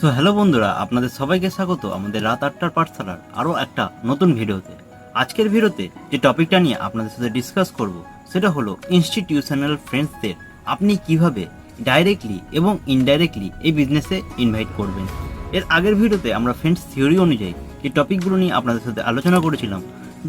So hello বন্ধুরা, আপনাদের সবাইকে স্বাগত আমাদের রাত আটটার পাঠশালার আরও একটা নতুন ভিডিওতে। আজকের ভিডিওতে যে টপিকটা নিয়ে আপনাদের সাথে ডিসকাস করব, সেটা হলো ইনস্টিটিউশনাল ফ্রেন্ডসদের আপনি কীভাবে ডাইরেক্টলি এবং ইনডাইরেক্টলি এই বিজনেসে ইনভাইট করবেন। এর আগের ভিডিওতে আমরা ফ্রেন্ডস থিওরি অনুযায়ী যে টপিকগুলো নিয়ে আপনাদের সাথে আলোচনা করেছিলাম,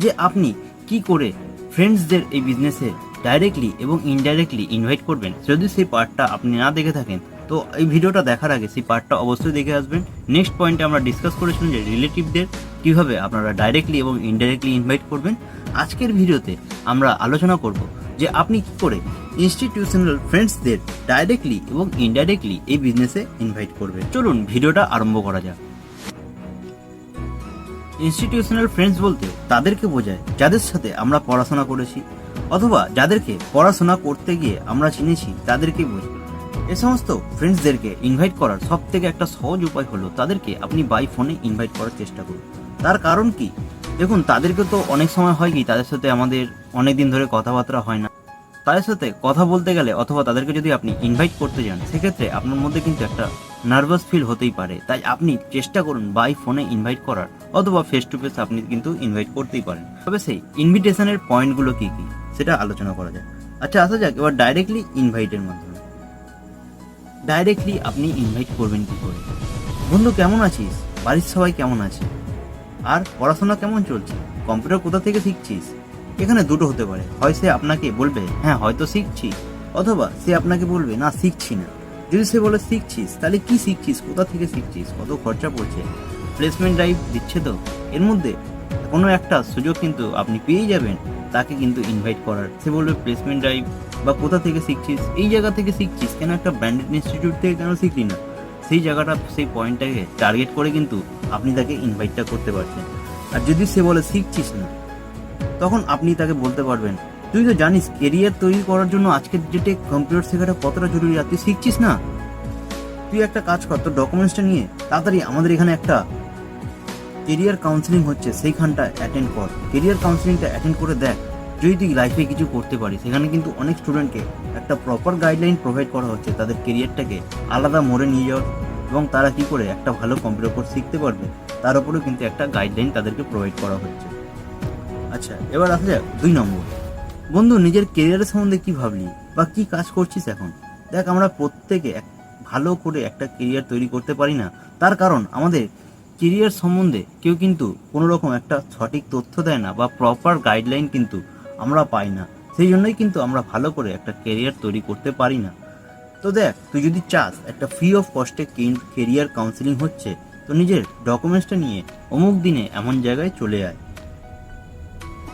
যে আপনি কি করে ফ্রেন্ডসদের এই বিজনেসে ডাইরেক্টলি এবং ইনডাইরেক্টলি ইনভাইট করবেন, যদি সেই পার্টটা আপনি না দেখে থাকেন তো এই ভিডিওটা দেখার আগে সেই পার্টটা অবশ্যই দেখে আসবেন। নেক্সট পয়েন্টে আমরা ডিসকাস করেছিলাম যে রিলেটিভদের কীভাবে আপনারা ডাইরেক্টলি এবং ইনডাইরেক্টলি ইনভাইট করবেন। আজকের ভিডিওতে আমরা আলোচনা করব যে আপনি কি করে ইনস্টিটিউশনাল ফ্রেন্ডসদের ডাইরেক্টলি এবং ইনডাইরেক্টলি এই বিজনেসে ইনভাইট করবেন। চলুন ভিডিওটা আরম্ভ করা যাক। ইনস্টিটিউশনাল ফ্রেন্ডস বলতে তাদেরকে বোঝায় যাদের সাথে আমরা পড়াশোনা করেছি অথবা যাদেরকে পড়াশোনা করতে গিয়ে আমরা চিনেছি তাদেরকেই বোঝায়। এ সমস্ত ফ্রেন্ডসদেরকে ইনভাইট করার সব থেকে একটা সহজ উপায় হলো তাদেরকে আপনি বাই ফোনে ইনভাইট করার চেষ্টা করুন। তার কারণ কি? দেখুন, তাদেরকে তো অনেক সময় হয় কি, তাদের সাথে আমাদের অনেক দিন ধরে কথাবার্তা হয় না। তাদের সাথে কথা বলতে গেলে অথবা তাদেরকে যদি আপনি ইনভাইট করতে যান, সেক্ষেত্রে আপনার মধ্যে কিন্তু একটা নার্ভাস ফিল হতেই পারে। তাই আপনি চেষ্টা করুন বাই ফোনে ইনভাইট করার, অথবা ফেস টু ফেস আপনি কিন্তু ইনভাইট করতেই পারেন। তবে সেই ইনভিটেশনের পয়েন্টগুলো কি কি, সেটা আলোচনা করা যাক। আচ্ছা আসা যাক, এবার ডাইরেক্টলি ইনভাইটের মাধ্যমে। ডাইরেক্টলি আপনি ইনভাইট করবেন কি করে? বন্ধু, কেমন আছিস? বাড়ির সবাই কেমন আছে? আর পড়াশোনা কেমন চলছে? কম্পিউটার কোথা থেকে শিখছিস? এখানে দুটো হতে পারে। হয় সে আপনাকে বলবে হ্যাঁ হয়তো শিখছি, অথবা সে আপনাকে বলবে, না, শিখছি না। যদি সে বলে, শিখছিস, তাহলে কি শিখছিস? কোথা থেকে শিখছিস? কত খরচা পড়ছে? প্লেসমেন্ট ড্রাইভ দিচ্ছে তো? এর মধ্যে কোনো একটা সুযোগ কিন্তু আপনি পেয়ে যাবেন, তাকে কিন্তু ইনভাইট করার। সে বলবে প্লেসমেন্ট ড্রাইভ বা কোথা থেকে শিখছিস, এই জায়গা থেকে শিখছিস, কেন একটা ব্র্যান্ডেড ইনস্টিটিউট থেকে কেন শিখলি না? সেই জায়গাটা, সেই পয়েন্টটাকে টার্গেট করে কিন্তু আপনি তাকে ইনভাইটটা করতে পারছেন। আর যদি সে বলে শিখছিস না, তখন আপনি তাকে বলতে পারবেন, তুই তো জানিস কেরিয়ার তৈরি করার জন্য আজকের ডেটে কম্পিউটার শেখাটা কতটা জরুরি, আর তুই শিখছিস না? তুই একটা কাজ কর, তোর ডকুমেন্টসটা নিয়ে তাড়াতাড়ি আমাদের এখানে একটা কেরিয়ার কাউন্সিলিং হচ্ছে সেইখানটা অ্যাটেন্ড কর। কেরিয়ার কাউন্সিলিংটা অ্যাটেন্ড করে দেখ যদি তুই লাইফে কিছু করতে পারিস সেখানে কিন্তু অনেক স্টুডেন্টকে একটা প্রপার গাইডলাইন প্রোভাইড করা হচ্ছে তাদের কেরিয়ারটাকে আলাদা মোড়ে নিয়ে যাওয়ার। এবং তারা কি করে একটা ভালো কম্পিউটার কোর্স শিখতে পারবে, তার উপরেও কিন্তু একটা গাইডলাইন তাদেরকে প্রোভাইড করা হচ্ছে। আচ্ছা এবার আসা যাক দুই নম্বর। বন্ধু, নিজের কেরিয়ারের সম্বন্ধে কি ভাবলি বা কি কাজ করছিস এখন? দেখ, আমরা প্রত্যেকে এক, ভালো করে একটা কেরিয়ার তৈরি করতে পারি না। তার কারণ আমাদের কেরিয়ার সম্বন্ধে কেউ কিন্তু কোনো রকম একটা সঠিক তথ্য দেয় না বা প্রপার গাইডলাইন কিন্তু আমরা পাই না। সেই জন্যই কিন্তু আমরা ভালো করে একটা কেরিয়ার তৈরি করতে পারি না। তো দেখ, তুই যদি চাস একটা ফ্রি অফ কস্টে কেরিয়ার কাউন্সিলিং হচ্ছে, তো নিজের ডকুমেন্টসটা নিয়ে অমুক দিনে এমন জায়গায় চলে আয়।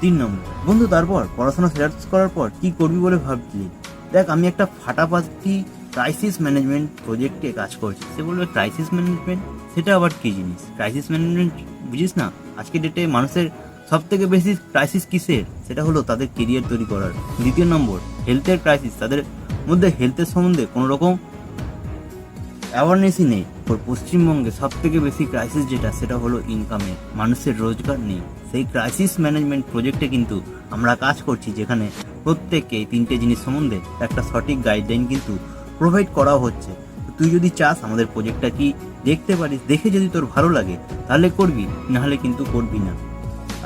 তিন নম্বর, বন্ধু তারপর পড়াশোনা শেষ করার পর কি করবি বলে ভাবছিলি দেখ, আমি একটা ফাটাফাটি ক্রাইসিস ম্যানেজমেন্ট প্রজেক্টে কাজ করছি। সে বলবে ক্রাইসিস ম্যানেজমেন্ট সেটা আবার কি জিনিস? ক্রাইসিস ম্যানেজমেন্ট বুঝিস না? আজকের ডেটে মানুষের সব থেকে বেশি ক্রাইসিস কিসের? সেটা হলো তাদের কেরিয়ার তৈরি করার। দ্বিতীয় নম্বর হেলথের ক্রাইসিস তাদের মধ্যে হেলথের সম্বন্ধে কোনো রকম অ্যাওয়ারনেসই নেই। পশ্চিমবঙ্গে সব থেকে বেশি ক্রাইসিস যেটা, সেটা হলো ইনকামের মানুষের রোজগার নেই। সেই ক্রাইসিস ম্যানেজমেন্ট প্রজেক্টে কিন্তু আমরা কাজ করছি, যেখানে প্রত্যেককে এই তিনটে জিনিস সম্বন্ধে একটা সঠিক গাইডলাইন কিন্তু প্রোভাইড করা হচ্ছে। তুই যদি চাস আমাদের প্রজেক্টটা কি দেখতে পারিস, দেখে যদি তোর ভালো লাগে, তাহলে করবি, নাহলে কিন্তু করবি না।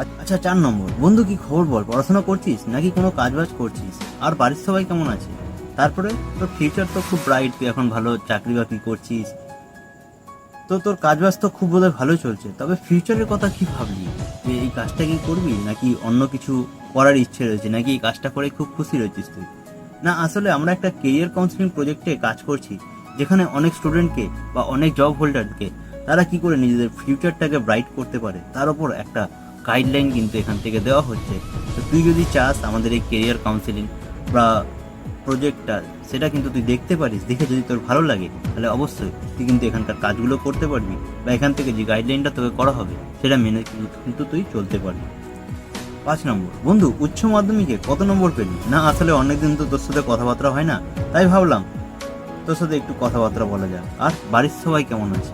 আচ্ছা চার নম্বর। বন্ধু, কি খবর বল? পড়াশোনা করছিস নাকি কোনো কাজবাজ করছিস? আর বাড়ির সবাই কেমন আছে? তারপরে তোর ফিউচার তো খুব ব্রাইট তুই এখন ভালো চাকরি বাকরি করছিস। তো তোর কাজবাজ তো খুব বোধহয় ভালো চলছে। তবে ফিউচারের কথা কি ভাবলি? যে এই কাজটা কি করবি নাকি অন্য কিছু করার ইচ্ছে রয়েছে? নাকি এই কাজটা করে খুব খুশি রয়েছিস তুই? না, আসলে আমরা একটা কেরিয়ার কাউন্সিলিং প্রজেক্টে কাজ করছি, যেখানে অনেক স্টুডেন্টকে বা অনেক জব হোল্ডারকে তারা কি করে নিজেদের ফিউচারটাকে ব্রাইট করতে পারে? তার উপর একটা গাইডলাইন কিন্তু এখান থেকে দেওয়া হচ্ছে। তো তুই যদি চাস আমাদের এই কেরিয়ার কাউন্সিলিং বা প্রজেক্টটা সেটা কিন্তু তুই দেখতে পারিস, দেখে যদি তোর ভালো লাগে, তাহলে অবশ্যই তুই কিন্তু এখানকার কাজগুলো করতে পারবি বা এখান থেকে যে গাইডলাইনটা তোকে করা হবে, সেটা মেনে কিন্তু- তুই চলতে পারবি। পাঁচ নম্বর, বন্ধু, উচ্চ মাধ্যমিকে কত নম্বর পেলি? না, আসলে অনেকদিন তো তোর সাথে কথাবার্তা হয় না, তাই ভাবলাম তোর সাথে একটু কথাবার্তা বলা যাক। আর বাড়ির সবাই কেমন আছে?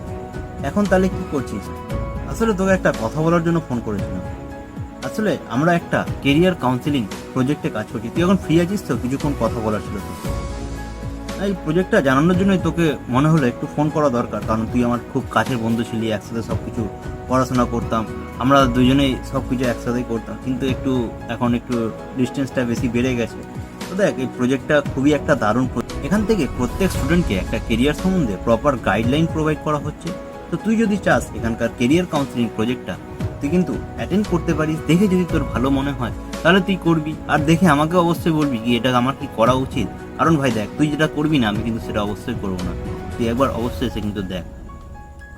এখন তাহলে কি করছিস? আসলে তোকে একটা কথা বলার জন্য ফোন করেছিলাম। আসলে আমরা একটা কেরিয়ার কাউন্সিলিং প্রজেক্টে কাজ করছি। তুই এখন ফ্রি আছিস তো? কিছুক্ষণ কথা বলার ছিল এই প্রজেক্টটা জানানোর জন্যই তোকে মনে হলো একটু ফোন করা দরকার। কারণ তুই আমার খুব কাছের বন্ধু ছিলি, একসাথে সব কিছু পড়াশোনা করতাম। আমরা দুজনেই সব কিছু একসাথেই করতাম। কিন্তু একটু, এখন একটু ডিস্টেন্সটা বেশি বেড়ে গেছে। তো দেখ, এই প্রজেক্টটা খুবই একটা দারুণ এখান থেকে প্রত্যেক স্টুডেন্টকে একটা কেরিয়ার সম্বন্ধে প্রপার গাইডলাইন প্রোভাইড করা হচ্ছে। তো তুই যদি চাস এখানকার কেরিয়ার কাউন্সিলিং প্রজেক্টটা তুই কিন্তু অ্যাটেন্ড করতে পারিস, দেখে যদি তোর ভালো মনে হয়, তাহলে তুই করবি। আর দেখে আমাকে অবশ্যই বলবি কি এটা আমার কি করা উচিত? কারণ ভাই দেখ, তুই যেটা করবি না, আমি কিন্তু সেটা অবশ্যই করব না। তুই একবার অবশ্যই এসে কিন্তু দেখ।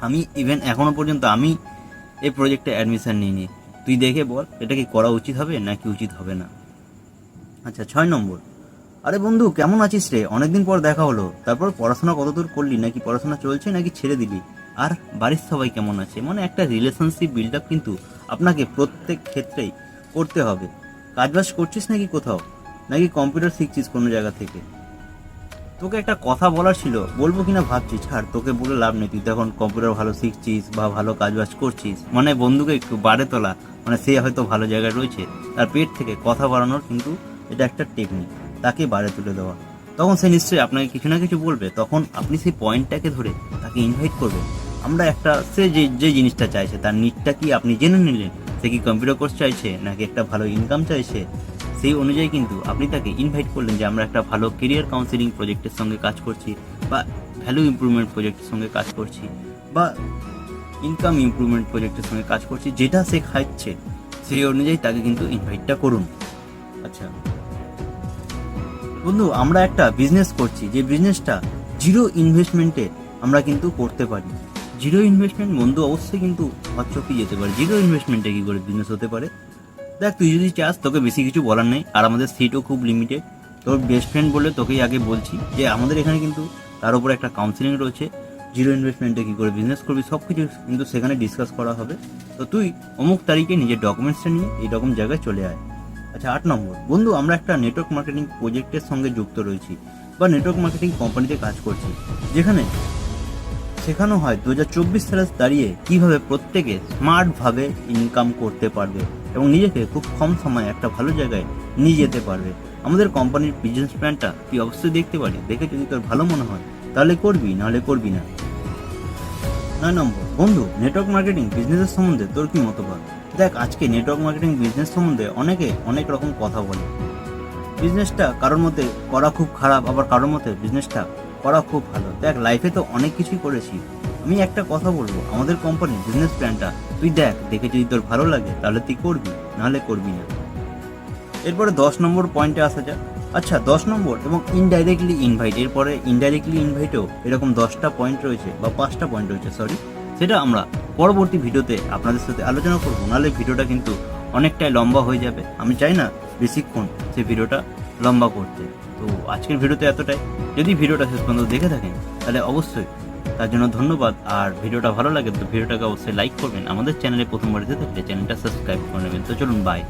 আমি ইভেন এখনও পর্যন্ত আমি এই প্রজেক্টে অ্যাডমিশন নিইনি। তুই দেখে বল, এটা কি করা উচিত হবে নাকি উচিত হবে না? আচ্ছা ছয় নম্বর। আরে বন্ধু, কেমন আছিস রে? অনেকদিন পর দেখা হলো। তারপর পড়াশোনা কতদূর করলি? নাকি পড়াশোনা চলছে নাকি ছেড়ে দিলি? আর বাড়ির সবাই কেমন আছে? মানে একটা রিলেশনশিপ বিল্ড আপ কিন্তু আপনাকে প্রত্যেক ক্ষেত্রেই করতে হবে। কাজবাজ করছিস নাকি কোথাও? নাকি কম্পিউটার শিখছিস কোনো জায়গা থেকে? তোকে একটা কথা বলার ছিল, বলব কিনা ভাবছি, ছাড়, তোকে বলে লাভ নেই। তুই তখন কম্পিউটার ভালো শিখছিস বা ভালো কাজবাজ করছিস। মানে বন্ধুকে একটু বাড়ে তোলা মানে সে হয়তো ভালো জায়গায় রয়েছে, তার পেট থেকে কথা বাড়ানোর কিন্তু এটা একটা টেকনিক তাকে বাড়ে তুলে দেওয়া। তখন সে নিশ্চয়ই আপনাকে কিছু না কিছু বলবে, তখন আপনি সেই পয়েন্টটাকে ধরে তাকে ইনভাইট করবেন। আমরা একটা, সে যে যে জিনিসটা চাইছে, তার নিটটা কি আপনি জেনে নিলেন? সে কি কম্পিউটার কোর্স চাইছে, নাকি একটা ভালো ইনকাম চাইছে? সেই অনুযায়ী কিন্তু আপনি তাকে ইনভাইট করলেন যে, আমরা একটা ভালো কেরিয়ার কাউন্সিলিং প্রজেক্টের সঙ্গে কাজ করছি, বা ভ্যালু ইমপ্রুভমেন্ট প্রজেক্টের সঙ্গে কাজ করছি, বা ইনকাম ইমপ্রুভমেন্ট প্রজেক্টের সঙ্গে কাজ করছি, যেটা সে খাচ্ছে, সেই অনুযায়ী তাকে কিন্তু ইনভাইটটা করুন। আচ্ছা। বন্ধু, আমরা একটা বিজনেস করছি, যে বিজনেসটা জিরো ইনভেস্টমেন্টে আমরা কিন্তু করতে পারি। জিরো ইনভেস্টমেন্ট বন্ধু অবশ্যই কিন্তু হচ্চকি যেতে পারে। জিরো ইনভেস্টমেন্টে কি করে বিজনেস হতে পারে? দেখ, তুই যদি চাস, তোকে বেশি কিছু বলার নেই। আর আমাদের সিটও খুব লিমিটেড তোর বেস্ট ফ্রেন্ড বলে তোকেই আগে বলছি যে, আমাদের এখানে কিন্তু তার উপরে একটা কাউন্সিলিং রয়েছে। জিরো ইনভেস্টমেন্টে কী করে বিজনেস করবি, সব কিছু কিন্তু সেখানে ডিসকাস করা হবে। তো তুই অমুক তারিখে নিজের ডকুমেন্টসটা নিয়ে এইরকম জায়গায় চলে আয়। আচ্ছা আট নম্বর। বন্ধু, আমরা একটা নেটওয়ার্ক মার্কেটিং প্রজেক্টের সঙ্গে যুক্ত রয়েছি বা নেটওয়ার্ক মার্কেটিং কোম্পানিতে কাজ করছি। যেখানে শেখানো হয় দু হাজার চব্বিশ সালে দাঁড়িয়ে কীভাবে প্রত্যেকে স্মার্টভাবে ইনকাম করতে পারবে এবং নিজেকে খুব কম সময়ে একটা ভালো জায়গায় নিয়ে যেতে পারবে। আমাদের কোম্পানির বিজনেস প্ল্যানটা তুই অবশ্যই দেখতে পারি? দেখে যদি তোর ভালো মনে হয়, তাহলে করবি, নাহলে করবি না। নয় নম্বর, বন্ধু নেটওয়ার্ক মার্কেটিং বিজনেসের সম্বন্ধে তোর কি মতবাদ? দেখ, আজকে নেটওয়ার্ক মার্কেটিং বিজনেস সম্বন্ধে অনেকে অনেক রকম কথা বলে। বিজনেসটা কারোর মধ্যে করা খুব খারাপ, আবার কারোর মতে বিজনেসটা করা খুব ভালো। দেখ লাইফে তো অনেক কিছুই করেছি। আমি একটা কথা বলব, আমাদের কোম্পানির বিজনেস প্ল্যানটা তুই দেখ, দেখে যদি তোর ভালো লাগে, তাহলে তুই করবি, নাহলে করবি না। এরপরে দশ নম্বর পয়েন্টে আসা যাক। আচ্ছা দশ নম্বর এবং ইনডাইরেক্টলি ইনভাইট এরপরে ইনডাইরেক্টলি ইনভাইটেও এরকম দশটা পয়েন্ট রয়েছে, বা পাঁচটা পয়েন্ট রয়েছে সরি সেটা আমরা পরবর্তী ভিডিওতে আপনাদের সাথে আলোচনা করব, নাহলে ভিডিওটা কিন্তু অনেকটাই লম্বা হয়ে যাবে। আমি চাই না বেশিক্ষণ সেই ভিডিওটা লম্বা করতে। তো আজকের ভিডিওতে এতটাই। যদি ভিডিওটা শেষ পর্যন্ত দেখে থাকেন, তাহলে অবশ্যই তার জন্য ধন্যবাদ। আর ভিডিওটা ভালো লাগে, তো ভিডিওটাকে অবশ্যই লাইক করবেন। আমাদের চ্যানেলে প্রথমবার যেতে থাকলে চ্যানেলটা সাবস্ক্রাইব করে নেবেন। তো চলুন বাই